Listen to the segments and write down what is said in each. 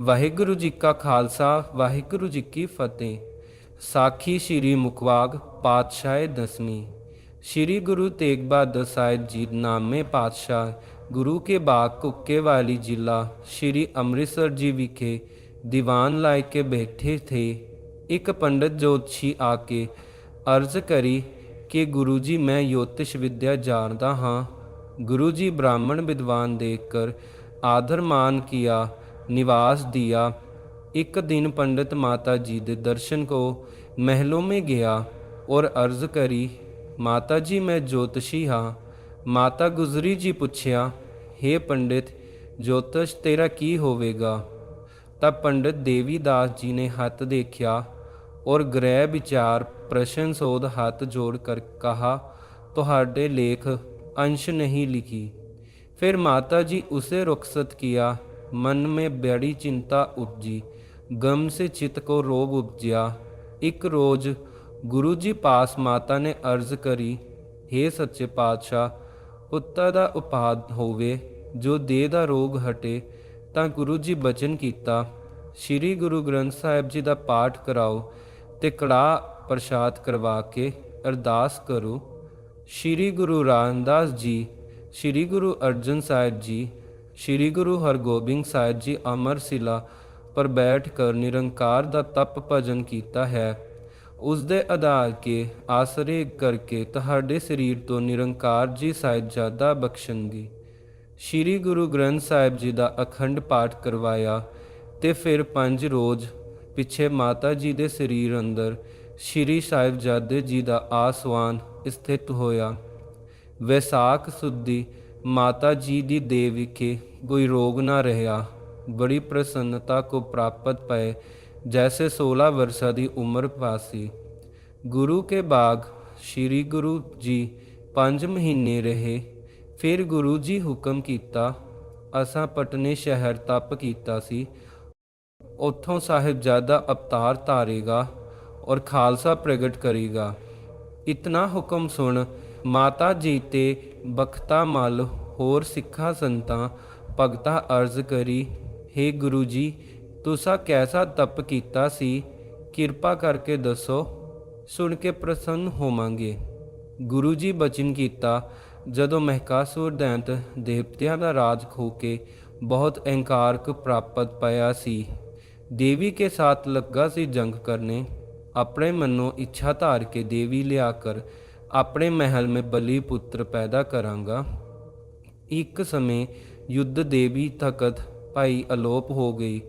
ਵਾਹਿਗੁਰੂ ਜੀ ਕਾ ਖਾਲਸਾ, ਵਾਹਿਗੁਰੂ ਜੀ ਕੀ ਫਤਿਹ। ਸਾਖੀ ਸ੍ਰੀ ਮੁਖਵਾਗ ਪਾਤਸ਼ਾਹ ਦਸਵੀਂ। ਸ੍ਰੀ ਗੁਰੂ ਤੇਗ ਬਹਾਦਰ ਸਾਹਿਬ ਜੀ ਨਾਮੇ ਪਾਤਸ਼ਾਹ, ਗੁਰੂ ਕੇ ਬਾਗ ਕੁੱਕੇ ਵਾਲੀ ਜ਼ਿਲ੍ਹਾ ਸ੍ਰੀ ਅੰਮ੍ਰਿਤਸਰ ਜੀ ਵਿਖੇ ਦੀਵਾਨ ਲਾਇ ਕੇ ਬੈਠੇ ਥੇ। ਇੱਕ ਪੰਡਤ ਜੋਤਸ਼ੀ ਆ ਕੇ ਅਰਜ਼ ਕਰੀ ਕਿ ਗੁਰੂ ਜੀ, ਮੈਂ ਯੋਤਿਸ਼ ਵਿਦਿਆ ਜਾਣਦਾ ਹਾਂ। ਗੁਰੂ ਜੀ ਬ੍ਰਾਹਮਣ ਵਿਦਵਾਨ ਦੇਖ ਕਰ ਆਦਰ ਮਾਨ ਕੀਆ निवास दिया। एक दिन पंडित माता जी के दर्शन को महलों में गया और अर्ज़ करी, माता जी, मैं ज्योतिषी हाँ। माता गुजरी जी पुछया, हे पंडित, ज्योतिष तेरा की होवेगा? तब पंडित देवीदास जी ने हथ देखा और ग्रह विचार, प्रश्न सोध हाथ जोड़ कर कहा तो लेख अंश नहीं लिखी। फिर माता जी उसे रुखसत किया मन में बड़ी चिंता उपजी गम से चित्त को रोग उपजया एक रोज गुरु जी पास माता ने अर्ज करी हे सच्चे पातशाह ਪੁੱਤਰ ਦਾ ਉਪਾਦ ਹੋਵੇ ਜੋ ਦੇਹ ਦਾ ਰੋਗ ਹਟੇ ਤਾਂ ਗੁਰੂ ਜੀ ਬਚਨ ਕੀਤਾ ਸ੍ਰੀ ਗੁਰੂ ਗ੍ਰੰਥ ਸਾਹਿਬ ਜੀ ਦਾ ਪਾਠ ਕਰਾਓ ਤੇ ਕੜਾ ਪ੍ਰਸ਼ਾਦ ਕਰਵਾ ਕੇ ਅਰਦਾਸ ਕਰੋ ਸ਼੍ਰੀ ਗੁਰੂ ਰਾਮਦਾਸ ਜੀ ਸ਼੍ਰੀ ਗੁਰੂ ਅਰਜਨ ਸਾਹਿਬ ਜੀ ਸ਼੍ਰੀ ਗੁਰੂ ਹਰਗੋਬਿੰਦ ਸਾਹਿਬ ਜੀ ਅਮਰ ਸਿਲਾ ਪਰ ਬੈਠ ਕਰ ਨਿਰੰਕਾਰ ਦਾ ਤਪ ਭਜਨ ਕੀਤਾ ਹੈ। ਉਸ ਦੇ ਆਧਾਰ ਕੇ ਆਸਰੇ ਕਰਕੇ ਤੁਹਾਡੇ ਸਰੀਰ ਤੋਂ ਨਿਰੰਕਾਰ ਜੀ ਸਾਹਿਬਜ਼ਾਦਾ ਬਖਸ਼ਣਗੇ। ਸ਼੍ਰੀ ਗੁਰੂ ਗ੍ਰੰਥ ਸਾਹਿਬ ਜੀ ਦਾ ਅਖੰਡ ਪਾਠ ਕਰਵਾਇਆ ਤੇ ਫਿਰ ਪੰਜ ਰੋਜ਼ ਪਿੱਛੇ ਮਾਤਾ ਜੀ ਦੇ ਸਰੀਰ ਅੰਦਰ ਸ਼੍ਰੀ ਸਾਹਿਬਜ਼ਾਦੇ ਜੀ ਦਾ ਆਸਵਾਨ ਸਥਿਤ ਹੋਇਆ। ਵੈਸਾਖ ਸੁਦੀ ਮਾਤਾ ਜੀ ਦੀ ਦੇਹ ਵਿਖੇ ਕੋਈ ਰੋਗ ਨਾ ਰਿਹਾ। ਬੜੀ ਪ੍ਰਸੰਨਤਾ ਕੋ ਪ੍ਰਾਪਤ ਪਏ, ਜੈਸੇ 16 ਵਰषा ਦੀ ਉਮਰ ਪਾਸੀ। ਗੁਰੂ ਕੇ ਬਾਗ, ਸ੍ਰੀ ਗੁਰੂ ਜੀ 5 ਮਹੀਨੇ ਰਹੇ। ਫਿਰ ਗੁਰੂ ਜੀ ਹੁਕਮ ਕੀਤਾ, ਅਸਾਂ ਪਟਨੇ ਸ਼ਹਿਰ ਤਪ ਕੀਤਾ ਸੀ। ਉੱਥੋਂ ਸਾਹਿਬਜ਼ਾਦਾ ਅਵਤਾਰ ਧਾਰੇਗਾ ਔਰ ਖਾਲਸਾ ਪ੍ਰਗਟ ਕਰੇਗਾ। ਇਤਨਾ ਹੁਕਮ ਸੁਣ ਮਾਤਾ ਜੀ ਤੇ ਬਖਤਾ ਮਲ ਹੋਰ ਸਿੱਖਾਂ ਸੰਤਾਂ, ਭਗਤਾ ਅਰਜ਼ ਕਰੀ हे ਗੁਰੂ ਜੀ, ਤੁਸਾਂ ਕੈਸਾ ਤਪ ਕੀਤਾ ਸੀ? ਕਿਰਪਾ ਕਰਕੇ ਦੱਸੋ, ਸੁਣ ਕੇ ਪ੍ਰਸੰਨ ਹੋਵਾਂਗੇ। ਗੁਰੂ ਜੀ ਬਚਨ ਕੀਤਾ, ਜਦੋਂ ਮਹਿਕਾਸੁਰ ਦੈਂਤ ਦੇਵਤਿਆਂ ਦਾ ਰਾਜ ਖੋ ਕੇ ਬਹੁਤ ਅਹੰਕਾਰਕ ਪ੍ਰਾਪਤ ਪਾਇਆ ਸੀ, ਦੇਵੀ ਕੇ ਸਾਥ ਲੱਗਾ ਸੀ ਜੰਗ ਕਰਨੇ, ਆਪਣੇ ਮਨੋਂ ਇੱਛਾ ਧਾਰ ਕੇ ਦੇਵੀ ਲਿਆ ਕਰ ਆਪਣੇ ਮਹਿਲ ਮੇ ਬਲੀ ਪੁੱਤਰ ਪੈਦਾ ਕਰਾਂਗਾ। ਇੱਕ ਸਮੇਂ ਯੁੱਧ ਦੇਵੀ ਤਖਤ ਭਾਈ ਅਲੋਪ ਹੋ ਗਈ।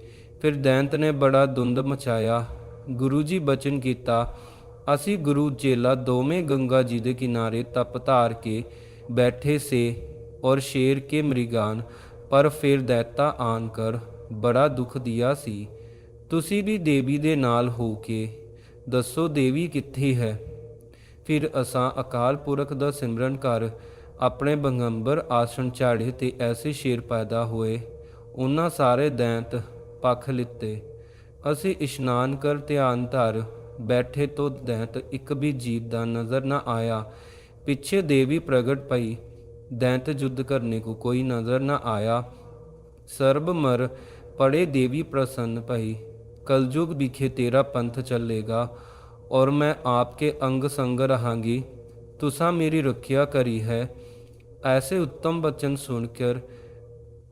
ਫਿਰ ਦੈਂਤ ਨੇ ਬੜਾ ਦੁੰਦ ਮਚਾਇਆ। ਗੁਰੂ ਜੀ ਬਚਨ ਕੀਤਾ, ਅਸੀਂ ਗੁਰੂ ਚੇਲਾ ਦੋਵੇਂ ਗੰਗਾ ਜੀ ਦੇ ਕਿਨਾਰੇ ਤਪ ਧਾਰ ਕੇ ਬੈਠੇ ਸੇ ਔਰ ਸ਼ੇਰ ਕੇ ਮ੍ਰਿਗਾਨ, ਪਰ ਫਿਰ ਦੈਤਾ ਆਨ ਕਰ ਬੜਾ ਦੁੱਖ ਦਿਆ ਸੀ। ਤੁਸੀਂ ਵੀ ਦੇਵੀ ਦੇ ਨਾਲ ਹੋ ਕੇ ਦੱਸੋ ਦੇਵੀ ਕਿੱਥੇ ਹੈ? ਫਿਰ ਅਸਾਂ ਅਕਾਲ ਪੁਰਖ ਦਾ ਸਿਮਰਨ ਕਰ ਆਪਣੇ ਬੰਗੰਬਰ ਆਸਣ ਝਾੜੇ ਤੇ ਐਸੇ ਸ਼ੇਰ ਪੈਦਾ ਹੋਏ। ਉਹਨਾਂ ਸਾਰੇ ਦੈਂਤ ਪੱਖ ਲਿੱਤੇ। ਅਸੀਂ ਇਸ਼ਨਾਨ ਕਰ ਧਿਆਨ ਧਰ, ਬੈਠੇ ਤੋਂ ਦੈਂਤ ਇੱਕ ਵੀ ਜੀਵ ਦਾ ਨਜ਼ਰ ਨਾ ਆਇਆ। ਪਿੱਛੇ ਦੇਵੀ ਪ੍ਰਗਟ ਪਈ, ਦੈਂਤ ਯੁੱਧ ਕਰਨੇ ਕੋ ਕੋਈ ਨਜ਼ਰ ਨਾ ਆਇਆ। ਸਰਬ ਮਰ, ਪੜੇ ਦੇਵੀ ਪ੍ਰਸੰਨ ਪਈ, ਕਲਯੁਗ ਵਿਖੇ ਤੇਰਾ ਪੰਥ ਚੱਲੇਗਾ। और मैं आपके अंग संग रहांगी। तुसा मेरी रक्षा करी है। ऐसे उत्तम वचन सुनकर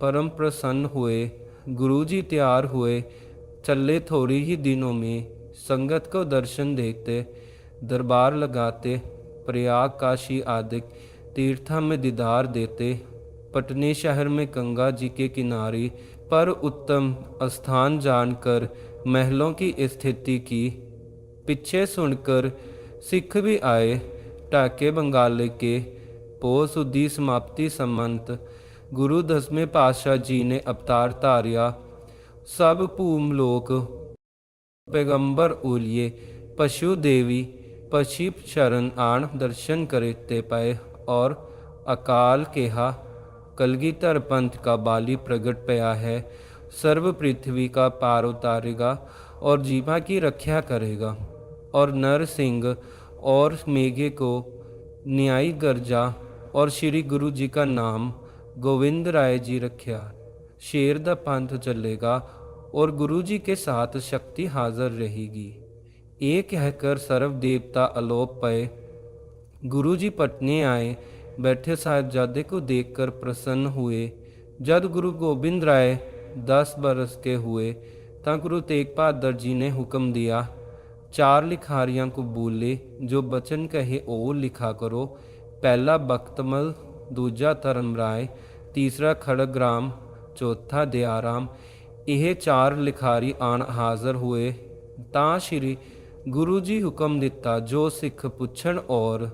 परम प्रसन्न हुए। गुरु जी तैयार हुए। चले थोड़ी ही दिनों में संगत को दर्शन देते दरबार लगाते, प्रयाग काशी आदि तीर्था में दीदार देते। पटने शहर में गंगा जी के किनारे पर उत्तम स्थान जानकर महलों की स्थिति की पीछे सुनकर सिख भी आए, टाके बंगाल के पो सुधी समाप्ति संबंध गुरु दसवें पातशाह जी ने अवतार धारिया सब भूम लोक पैगंबर उलिए, पशु देवी, पशी शरण आण दर्शन करते पाए और अकाल केहा कलगीधर पंथ का बाली प्रगट पया है, सर्व पृथ्वी का पार उतारेगा और जीवा की रक्षा करेगा। और नरसिंह और मेघे को न्यायी गर्जा और श्री गुरु जी का नाम गोविंद राय जी रखा शेर का पंथ चलेगा और गुरु जी के साथ शक्ति हाजिर रहेगी। ये कहकर सर्व देवता अलोप पए। गुरु जी पटने आए। बैठे साहबजादे को देखकर प्रसन्न हुए। जब गुरु गोविंद राय दस बरस के हुए तो गुरु तेग बहादुर जी ने हुक्म दिया ਚਾਰ ਲਿਖਾਰੀਆਂ ਕਬੂਲੇ ਜੋ ਬਚਨ ਕਹੇ ਉਹ ਲਿਖਾ ਕਰੋ। ਪਹਿਲਾ ਬਖਤਮਲ, ਦੂਜਾ ਧਰਮ ਰਾਏ ਤੀਸਰਾ ਖੜਗਰਾਮ, ਚੌਥਾ ਦਿਆਰਾਮ। ਇਹ ਚਾਰ ਲਿਖਾਰੀ ਆਣ ਹਾਜ਼ਰ ਹੋਏ। ਤਾਂ ਸ਼੍ਰੀ ਗੁਰੂ ਜੀ ਹੁਕਮ ਦਿੱਤਾ, ਜੋ ਸਿੱਖ ਪੁੱਛਣ ਔਰ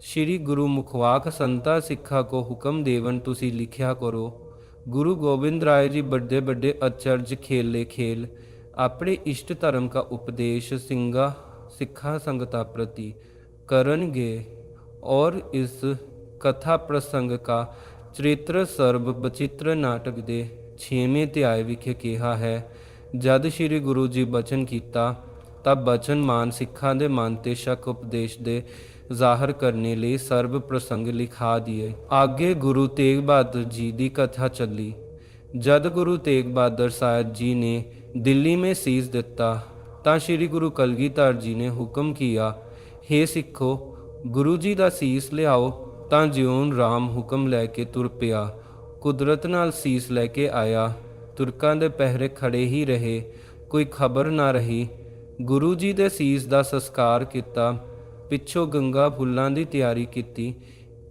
ਸ਼੍ਰੀ ਗੁਰੂ ਮੁਖਵਾਕ ਸੰਤਾ ਸਿੱਖਾ ਕੋ ਹੁਕਮ ਦੇਵਨ ਤੁਸੀਂ ਲਿਖਿਆ ਕਰੋ। ਗੁਰੂ ਗੋਬਿੰਦ ਰਾਏ ਜੀ ਵੱਡੇ ਵੱਡੇ ਅਚਰਜ ਖੇਲੇ ਖੇਲ ਆਪਣੇ ਇਸ਼ਟ ਧਰਮ का उपदेश सिंगा सिखा संगता प्रति करेंगे और इस कथा प्रसंग का ਚਰਿੱਤਰ ਸਰਬ ਬਚਿੱਤਰ ਨਾਟਕ ਦੇ 6ਵੇਂ ਅਧਿਆਇ ਵਿਖੇ ਕਿਹਾ ਹੈ ਜਦ ਸ੍ਰੀ ਗੁਰੂ ਜੀ ਬਚਨ ਕੀਤਾ ਤਬ ਬਚਨ ਮਾਨ ਸਿੱਖਾਂ ਦੇ ਮਨ ਤੇ ਸ਼ੱਕ ਉਪਦੇਸ਼ ਦੇ ਜ਼ਾਹਰ ਕਰਨੇ ਲਈ ਸਰਬ ਪ੍ਰਸੰਗ ਲਿਖਾ ਦਿਏ ਅੱਗੇ ਗੁਰੂ ਤੇਗ ਬਹਾਦਰ ਜੀ ਦੀ ਕਥਾ ਚੱਲੀ ਜਦ ਗੁਰੂ ਤੇਗ ਬਹਾਦਰ ਸਾਹਿਬ ਜੀ ਨੇ ਦਿੱਲੀ में ਸੀਸ ਦਿੱਤਾ, ਤਾਂ ਸ੍ਰੀ ਗੁਰੂ ਕਲਗੀਧਰ ਜੀ ਨੇ ਹੁਕਮ ਕੀਤਾ हे ਸਿੱਖੋ, ਗੁਰੂ ਜੀ ਦਾ ਸੀਸ ਲਿਆਓ, ਤਾਂ ਜਿਉਂ ਰਾਮ ਹੁਕਮ ਲੈ ਕੇ ਤੁਰ ਪਿਆ। ਕੁਦਰਤ ਨਾਲ ਸੀਸ ਲੈ ਕੇ ਆਇਆ, ਤੁਰਕਾਂ ਦੇ ਪਹਿਰੇ ਖੜੇ ਹੀ ਰਹੇ, ਕੋਈ ਖਬਰ ਨਾ ਰਹੀ। ਗੁਰੂ ਜੀ ਦੇ ਸੀਸ ਦਾ ਸੰਸਕਾਰ ਕੀਤਾ, ਪਿੱਛੋਂ ਗੰਗਾ ਫੁੱਲਾਂ ਦੀ ਤਿਆਰੀ ਕੀਤੀ,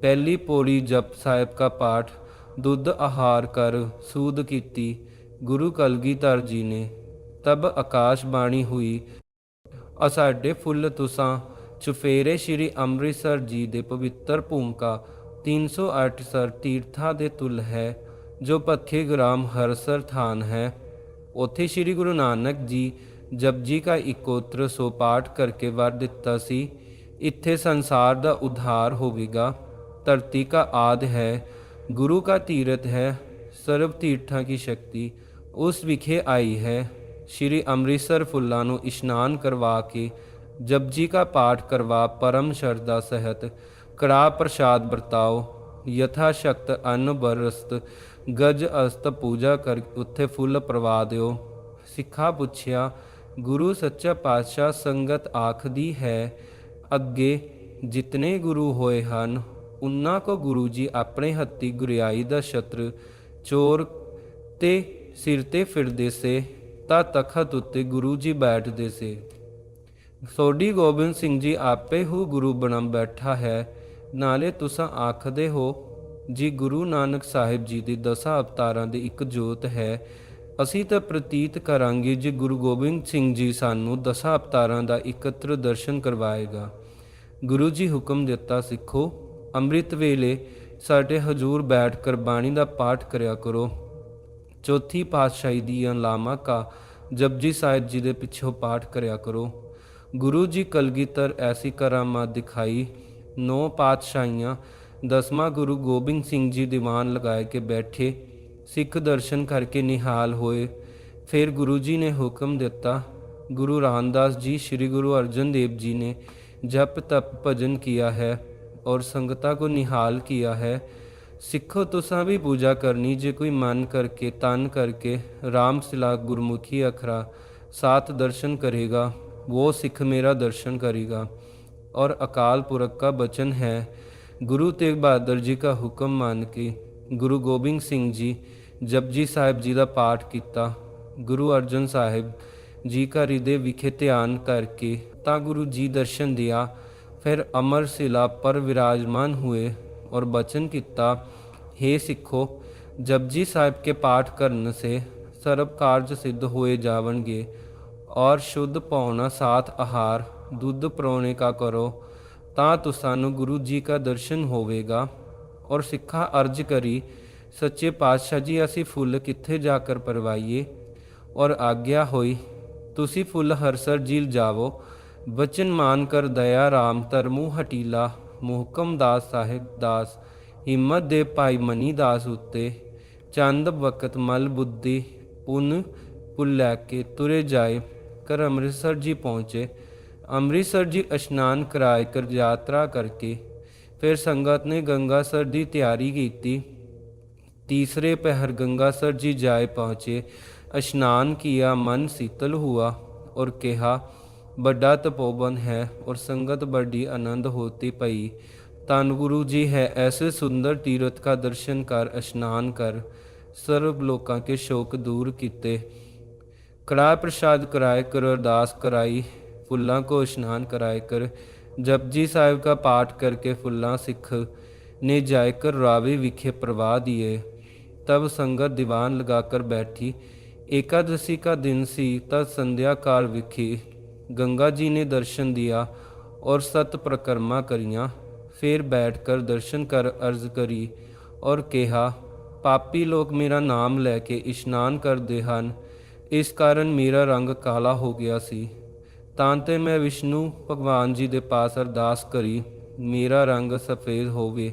ਪਹਿਲੀ ਪੌੜੀ ਜਪ ਸਾਹਿਬ ਦਾ ਪਾਠ, ਦੁੱਧ ਆਹਾਰ ਕਰ, ਸੂਦ ਕੀਤੀ ਗੁਰੂ ਕਲਗੀਧਰ ਜੀ ਨੇ, ਤਬ ਆਕਾਸ਼ ਬਾਣੀ ਹੋਈ, ਅਸਾਡੇ ਫੁੱਲ ਤੁਸਾਂ, ਚੁਫੇਰੇ ਸ਼੍ਰੀ ਅੰਮ੍ਰਿਤਸਰ ਜੀ ਦੇ ਪਵਿੱਤਰ ਭੂਮਿਕਾ 308 ਸਰ ਤੀਰਥਾਂ ਦੇ ਤੁਲ ਹੈ, ਜੋ ਪੱਥੇ ਗ੍ਰਾਮ ਹਰਸਰ ਥਾਨ ਹੈ। ਉੱਥੇ ਸ਼੍ਰੀ ਗੁਰੂ ਨਾਨਕ ਜੀ ਜਪਜੀ ਦਾ 71 ਸੋ ਪਾਠ ਕਰਕੇ ਵਰ ਦਿੱਤਾ ਸੀ। ਇੱਥੇ ਸੰਸਾਰ ਦਾ ਉਧਾਰ ਹੋਵੇਗਾ, ਧਰਤੀ ਦਾ ਆਦ ਹੈ, ਗੁਰੂ ਦਾ ਤੀਰਥ ਹੈ, ਸਰਬ ਤੀਰਥਾਂ ਕੀ ਸ਼ਕਤੀ ਉਸ ਵਿਖੇ ਆਈ ਹੈ। ਸ਼੍ਰੀ ਅੰਮ੍ਰਿਤਸਰ ਫੁੱਲਾਂ ਨੂੰ ਇਸ਼ਨਾਨ ਕਰਵਾ ਕੇ ਜਪਜੀ ਕਾ ਪਾਠ ਕਰਵਾ ਪਰਮ ਸ਼ਰਧਾ ਸਹਿਤ ਕੜਾ ਪ੍ਰਸਾਦ ਵਰਤਾਓ। ਯਥਾ ਸ਼ਕਤ ਅੰਨ ਬਰਸਤ ਗਜ ਅਸਤ ਪੂਜਾ ਕਰ ਉੱਥੇ ਫੁੱਲ ਪ੍ਰਵਾ ਦਿਓ। ਸਿੱਖਾ ਪੁੱਛਿਆ, ਗੁਰੂ ਸੱਚਾ ਪਾਤਸ਼ਾਹ ਸੰਗਤ ਆਖਦੀ ਹੈ, ਅੱਗੇ ਜਿਤਨੇ ਗੁਰੂ ਹੋਏ ਹਨ, ਉਨ੍ਹਾਂ ਕੋ ਗੁਰੂ ਜੀ ਆਪਣੇ ਹੱਥੀ ਗੁਰਿਆਈ ਦਾ ਛਤਰ ਚੋਰ ਤੇ ਸਿਰ ਤੇ ਫਿਰਦੇ ਸੇ, ਤਾਂ ਤਖਤ ਉੱਤੇ ਗੁਰੂ ਜੀ ਬੈਠਦੇ ਸੇ। ਸੋਢੀ ਗੋਬਿੰਦ ਸਿੰਘ ਜੀ ਆਪੇ ਹੂ ਗੁਰੂ ਬਣਾ ਬੈਠਾ ਹੈ। ਨਾਲੇ ਤੁਸੀਂ ਆਖਦੇ ਹੋ, ਜੀ ਗੁਰੂ ਨਾਨਕ ਸਾਹਿਬ ਜੀ ਦੇ ਦਸਾਂ ਅਵਤਾਰਾਂ ਦੀ ਇੱਕ ਜੋਤ ਹੈ। ਅਸੀਂ ਤਾਂ ਪ੍ਰਤੀਤ ਕਰਾਂਗੇ ਜੇ ਗੁਰੂ ਗੋਬਿੰਦ ਸਿੰਘ ਜੀ ਸਾਨੂੰ ਦਸਾਂ ਅਵਤਾਰਾਂ ਦਾ ਇਕੱਤਰ ਦਰਸ਼ਨ ਕਰਵਾਏਗਾ। ਗੁਰੂ ਜੀ ਹੁਕਮ ਦਿੱਤਾ, ਸਿੱਖੋ, ਅੰਮ੍ਰਿਤ ਵੇਲੇ ਸਾਡੇ ਹਜੂਰ ਬੈਠ ਕਰ ਬਾਣੀ ਦਾ ਪਾਠ ਕਰਿਆ ਕਰੋ। ਚੌਥੀ ਪਾਤਸ਼ਾਹੀ ਦੀ ਅਲਾਮਾ ਕਾ ਜਪਜੀ ਸਾਹਿਬ ਜੀ ਦੇ ਪਿੱਛੋਂ ਪਾਠ ਕਰਿਆ ਕਰੋ। ਗੁਰੂ ਜੀ ਕਲਗੀਤਰ ਐਸੀ ਕਰਾਮਾਤ ਦਿਖਾਈ, ਨੌ ਪਾਤਸ਼ਾਹੀਆਂ, ਦਸਵਾਂ ਗੁਰੂ ਗੋਬਿੰਦ ਸਿੰਘ ਜੀ ਦੀਵਾਨ ਲਗਾਏ ਕੇ ਬੈਠੇ, ਸਿੱਖ ਦਰਸ਼ਨ ਕਰਕੇ ਨਿਹਾਲ ਹੋਏ। ਫਿਰ ਗੁਰੂ ਜੀ ਨੇ ਹੁਕਮ ਦਿੱਤਾ, ਗੁਰੂ ਰਾਮਦਾਸ ਜੀ, ਸ੍ਰੀ ਗੁਰੂ ਅਰਜਨ ਦੇਵ ਜੀ ਨੇ ਜਪ ਤਪ ਭਜਨ ਕੀਤਾ ਹੈ ਔਰ ਸੰਗਤਾ ਕੋ ਨਿਹਾਲ ਕੀਤਾ ਹੈ। ਸਿੱਖੋ ਤੁਸਾਂ ਵੀ ਪੂਜਾ ਕਰਨੀ ਜੇ ਕੋਈ ਮਨ ਕਰਕੇ ਤਨ ਕਰਕੇ ਰਾਮ ਸਿਲਾ ਗੁਰਮੁਖੀ ਅਖਰਾ ਸਾਤ ਦਰਸ਼ਨ ਕਰੇਗਾ वो ਸਿੱਖ ਮੇਰਾ ਦਰਸ਼ਨ ਕਰੇਗਾ और अकाल पुरख का बचन है गुरु तेग बहादुर जी का हुक्म मान के गुरु गोबिंद सिंह जी जपजी साहिब जी का पाठ किया गुरु अर्जन साहिब जी का हृदय विखे ध्यान करके ता गुरु जी दर्शन दिया फिर अमर शिला पर विराजमान हुए और बचन किया हे सिखो जपजी साहिब के पाठ करने से सर्व कार्य सिद्ध हुए जावनगे और शुद्ध पौना साथ आहार ਦੁੱਧ ਪਰੋਣੇ ਕਾ ਕਰੋ ਤਾਂ ਤੁਸਾਨੂੰ ਗੁਰੂ ਜੀ ਕਾ ਦਰਸ਼ਨ ਹੋਵੇਗਾ ਔਰ ਸਿੱਖਾਂ ਅਰਜ ਕਰੀ ਸੱਚੇ ਪਾਤਸ਼ਾਹ ਜੀ ਅਸੀਂ ਫੁੱਲ ਕਿੱਥੇ ਜਾ ਕਰ ਪਰਵਾਈਏ ਔਰ ਆਗਿਆ ਹੋਈ ਤੁਸੀਂ ਫੁੱਲ ਹਰਸਰ ਜੀਲ ਜਾਵੋ ਬਚਨ ਮਾਨ ਕਰ ਦਇਆ RAM ਧਰਮੂ ਹਟੀਲਾ ਮੁਹਕਮ ਦਾਸ ਸਾਹਿਬ ਦਾਸ, ਹਿੰਮਤ ਦੇ ਭਾਈ ਮਨੀ ਦਾਸ ਉੱਤੇ ਚੰਦ ਵਕਤ ਮਲ ਬੁੱਧੀ ਪੁਨ ਪੁੱਲ ਲੈ ਕੇ ਤੁਰੇ ਜਾਏ ਕਰ ਅੰਮ੍ਰਿਤਸਰ ਜੀ ਪਹੁੰਚੇ। ਅੰਮ੍ਰਿਤਸਰ ਜੀ ਇਸ਼ਨਾਨ ਕਰਾਇ ਕਰ ਯਾਤਰਾ ਕਰਕੇ ਫਿਰ ਸੰਗਤ ਨੇ ਗੰਗਾ ਸਰ ਦੀ ਤਿਆਰੀ ਕੀਤੀ। ਤੀਸਰੇ ਪਹਿਰ ਗੰਗਾ ਸਰ ਜੀ ਜਾਏ ਪਹੁੰਚੇ, ਇਸ਼ਨਾਨ ਕੀਆ, ਮਨ ਸੀਤਲ ਹੁਆ ਔਰ ਕਿਹਾ बड़ा तपोवन है और संगत बड़ी आनंद होती पई तन गुरु जी है ऐसे सुंदर तीर्थ का दर्शन कर स्नान कर सर्व लोकां के शोक दूर किते कड़ा प्रसाद कराए कर अरदास कराई फुल्लां को स्नान कराए कर जपजी साहिब का पाठ करके फुल्लां सिख ने जायकर रावी विखे प्रवाह दिए तब संगत दीवान लगाकर बैठी एकादशी का दिन सी तब संध्या काल विखे गंगा जी ने दर्शन दिया और सत प्रकरमा करियां फिर बैठकर दर्शन कर अर्ज करी और कहा पापी लोग मेरा नाम लेके इशनान ਕਰਦੇ ਹਨ ਇਸ ਕਾਰਨ ਮੇਰਾ ਰੰਗ ਕਾਲਾ ਹੋ ਗਿਆ ਸੀ ਤਾਂ ਤੇ ਮੈਂ ਵਿਸ਼ਨੂੰ ਭਗਵਾਨ ਜੀ ਦੇ ਪਾਸ ਅਰਦਾਸ ਕਰੀ ਮੇਰਾ ਰੰਗ ਸਫੇਦ ਹੋਵੇ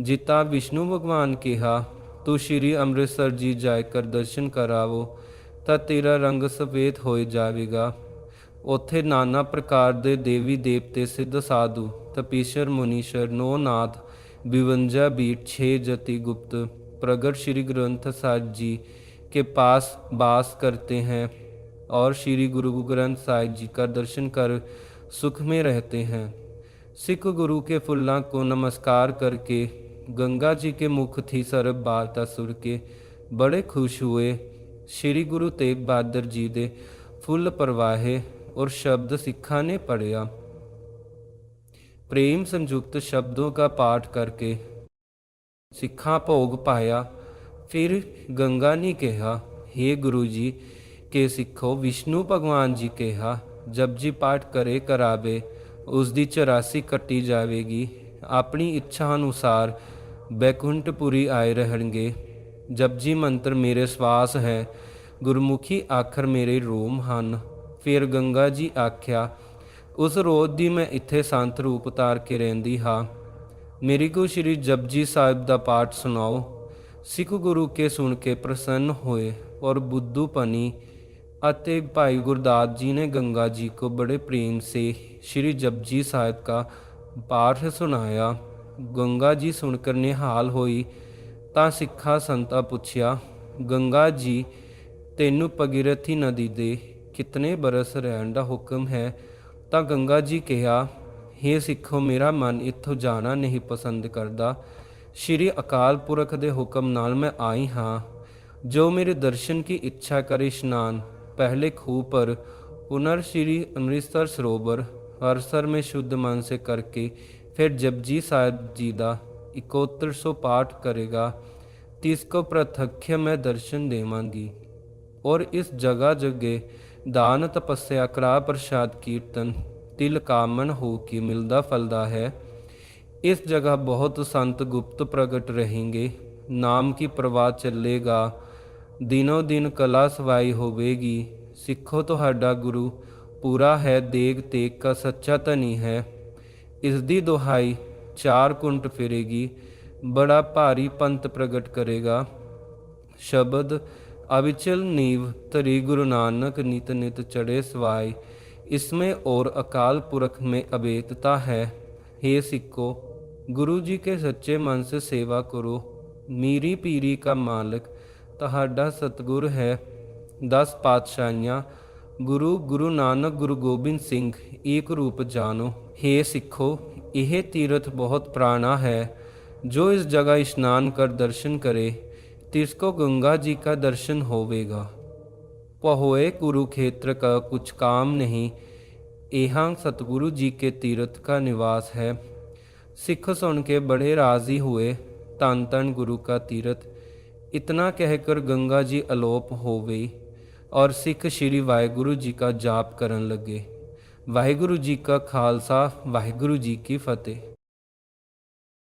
ਜਿਤਾ ਵਿਸ਼ਨੂੰ ਭਗਵਾਨ ਕਿਹਾ ਤੂੰ ਸ਼੍ਰੀ ਅੰਮ੍ਰਿਤਸਰ ਜੀ ਜਾਇ ਕਰ ਦਰਸ਼ਨ ਕਰਾਵੋ ਤਾਂ ਤੇਰਾ ਰੰਗ ਸਫੇਦ ਹੋ ਜਾਵੇਗਾ ਉੱਥੇ ਨਾਨਾ ਪ੍ਰਕਾਰ ਦੇ देवी देवते सिद्ध साधु ਤਪੀਸ਼ਰ ਮੁਨੀਸ਼ਰ नौ नाथ बिवंजा बीट छे जति गुप्त प्रगट श्री ग्रंथ साहब जी के पास बास करते हैं और श्री गुरु ग्रंथ साहब जी का दर्शन कर सुख में रहते हैं सिख गुरु के फुल्ला को नमस्कार करके गंगा जी के मुख थी सरब वार्ता सुर के बड़े खुश हुए श्री गुरु तेग बहादुर जी दे फुल प्रवाहे और शब्द सिखा ने पढ़िया प्रेम संयुक्त शब्दों का पाठ करके ਸਿੱਖਾਂ ਭੋਗ ਪਾਇਆ ਫਿਰ ਗੰਗਾ ਨੇ ਕਿਹਾ हे ਗੁਰੂ ਜੀ ਕੇ ਸਿੱਖੋ ਵਿਸ਼ਨੂੰ ਭਗਵਾਨ ਜੀ ਕਿਹਾ ਜਪਜੀ ਪਾਠ ਕਰੇ ਕਰਾਵੇ ਉਸ ਦੀ 84 ਕੱਟੀ ਜਾਵੇਗੀ ਆਪਣੀ ਇੱਛਾ ਅਨੁਸਾਰ ਬੈਕੁੰਠਪੁਰੀ ਆਏ ਰਹਿਣਗੇ ਜਪਜੀ ਮੰਤਰ ਮੇਰੇ ਸਵਾਸ ਹੈ ਗੁਰਮੁਖੀ ਆਖਰ ਮੇਰੇ ਰੋਮ ਹਨ ਫਿਰ ਗੰਗਾ ਜੀ ਆਖਿਆ, ਉਸ ਰੋਜ਼ ਦੀ ਮੈਂ ਇੱਥੇ ਸੰਤ ਰੂਪ ਧਾਰ ਕੇ ਰਹਿੰਦੀ ਹਾਂ। ਮੇਰੀ ਕੋ ਸ਼੍ਰੀ ਜਪਜੀ ਸਾਹਿਬ ਦਾ ਪਾਠ ਸੁਣਾਓ। ਸਿੱਖ ਗੁਰੂ ਕੇ ਸੁਣ ਕੇ ਪ੍ਰਸੰਨ ਹੋਏ ਔਰ ਬੁੱਧੂ ਪਨੀ ਅਤੇ ਭਾਈ ਗੁਰਦਾਸ ਜੀ ਨੇ ਗੰਗਾ ਜੀ ਕੋ ਬੜੇ ਪ੍ਰੇਮ ਸੇ ਸ਼੍ਰੀ ਜਪਜੀ ਸਾਹਿਬ ਕਾ ਪਾਠ ਸੁਣਾਇਆ। ਗੰਗਾ ਜੀ ਸੁਣ ਕਰ ਨਿਹਾਲ ਹੋਈ ਤਾਂ ਸਿੱਖਾ ਸੰਤਾ ਪੁੱਛਿਆ, ਗੰਗਾ ਜੀ, ਤੈਨੂੰ ਪਗਿਰਥੀ ਨਦੀ ਦੇ ਕਿਤਨੇ ਬਰਸ ਰਹਿਣ ਦਾ ਹੁਕਮ ਹੈ ਤਾਂ ਗੰਗਾ ਜੀ ਕਿਹਾ हे ਸਿੱਖੋ ਮੇਰਾ ਮਨ ਇੱਥੋਂ ਜਾਣਾ ਨਹੀਂ ਪਸੰਦ ਕਰਦਾ ਸ਼੍ਰੀ ਅਕਾਲ ਪੁਰਖ ਦੇ ਹੁਕਮ ਨਾਲ ਮੈਂ ਆਈ ਹਾਂ ਜੋ ਮੇਰੇ ਦਰਸ਼ਨ ਕੀ ਇੱਛਾ ਕਰੇ ਇਸ਼ਨਾਨ पहले खूह पर पुनर् श्री अमृतसर सरोवर हरसर में शुद्ध मन से करके फिर जपजी साहिब जी का इकोत्र सौ पाठ करेगा तिसको प्रत्यक्ष मैं दर्शन देवांगी और इस जगह जगह दान तपस्या करा प्रसाद कीर्तन तिल कामन हो के मिलदा फलदा है इस जगह बहुत संत गुप्त प्रकट रहेंगे नाम की प्रवाह चलेगा ਦਿਨੋ ਦਿਨ ਕਲਾ ਸਵਾਈ ਹੋਵੇਗੀ ਸਿੱਖੋ ਤੁਹਾਡਾ ਗੁਰੂ ਪੂਰਾ ਹੈ ਦੇਗ ਤੇਗ ਕਾ ਸੱਚਾ ਧਨੀ ਹੈ ਇਸ ਦੀ ਦੁਹਾਈ ਚਾਰ ਕੁੰਟ ਫਿਰੇਗੀ ਬੜਾ ਭਾਰੀ ਪੰਤ ਪ੍ਰਗਟ ਕਰੇਗਾ ਸ਼ਬਦ अविचल नीव तरी गुरु नानक नित नित चढ़े सवाई इसमें और अकाल पुरख में अवेतता है हे सिक्को गुरु जी के सच्चे मन से सेवा करो मीरी पीरी का मालिक ਤੁਹਾਡਾ ਸਤਗੁਰ ਹੈ 10 ਪਾਤਸ਼ਾਹੀਆਂ ਗੁਰੂ ਗੁਰੂ ਨਾਨਕ ਗੁਰੂ ਗੋਬਿੰਦ ਸਿੰਘ ਏਕ ਰੂਪ ਜਾਣੋ हे ਸਿੱਖੋ ਇਹ ਤੀਰਥ ਬਹੁਤ ਪ੍ਰਾਣਾ ਹੈ ਜੋ ਇਸ ਜਗ੍ਹਾ ਇਸ਼ਨਾਨ ਕਰ ਦਰਸ਼ਨ ਕਰੇ तिसको गंगा जी का दर्शन होवेगा। पहोए कुरुक्षेत्र का कुछ काम नहीं यहाँ सतगुरु जी के तीर्थ का निवास है। सिख सुन के बड़े राज़ी हुए, तन तन गुरु का तीर्थ। इतना कहकर गंगा जी अलोप हो गई और सिख श्री वाहिगुरु जी का जाप करन लगे। वाहिगुरु जी का खालसा, वाहिगुरु जी की फतेह।